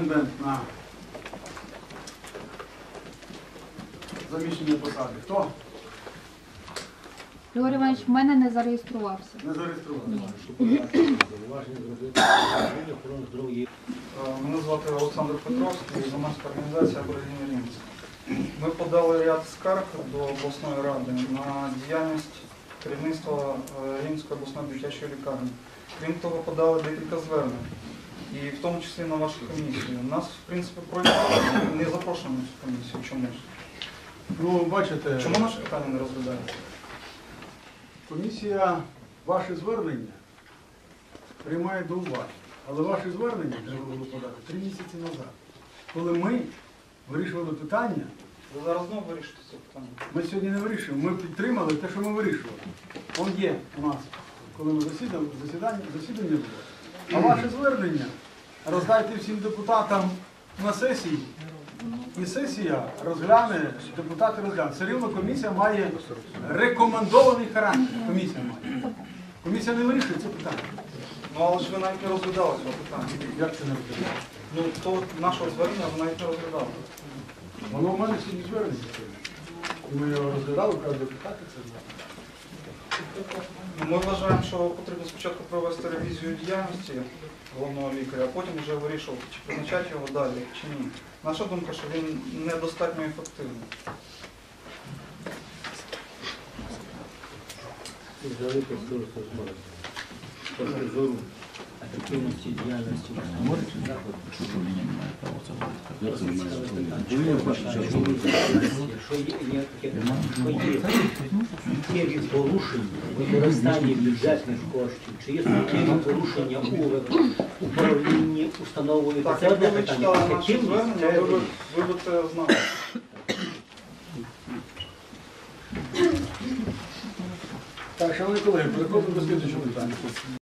претендент на заміщення посади? Хто? Григорій Іванович в мене не зареєструвався. Не зареєстрував. Зауваження зробити охорони здоров'я. Е, Мене звати Олександр Петровський, громадська організація «Берегиня Рівненська». Ми подали ряд скарг до обласної ради на діяльність керівництва е, Рівненської обласної дитячої лікарні. Крім того, подали декілька звернень, і в тому числі на вашу комісію. Нас, в принципі, пройшли, не запрошено на цю комісію чомусь. Ну, бачите, Чому наше питання не розглядається? комісія ваше звернення приймає до уваги. Але ваше звернення було подати три місяці назад, коли ми вирішували питання. Ви зараз знову вирішите це питання. Ми сьогодні не вирішуємо. Ми підтримали те, що ми вирішували. Он є у нас, коли ми засідали, засідання, засідання було. А ваше звернення роздайте всім депутатам на сесії. І сесія розгляне, депутати розглянуть. Все рівно комісія має рекомендований характер. Комісія має. Комісія не вирішує це питання. Ну але ж ви навіть не розглядали цього питання. Як це не розглядає? Ну, то нашого звернення ви навіть не розглядали. Воно в мене сьогодні звернення. І ми його розглядали, правда, депутати це Ми вважаємо, що потрібно спочатку провести ревізію діяльності головного лікаря, а потім вже вирішувати, чи призначати його далі, чи ні. Наша думка, що він недостатньо ефективний. Взяли ефективності діяльності можете заходу. Що є, порушення в використанні бюджетних коштів, чи є суттєві порушення у управлінні установою. Так, Це одне ви питання. наше звернення, це ви, б- ви б це знали. Так, шановні колеги, переходимо до слідчого питання.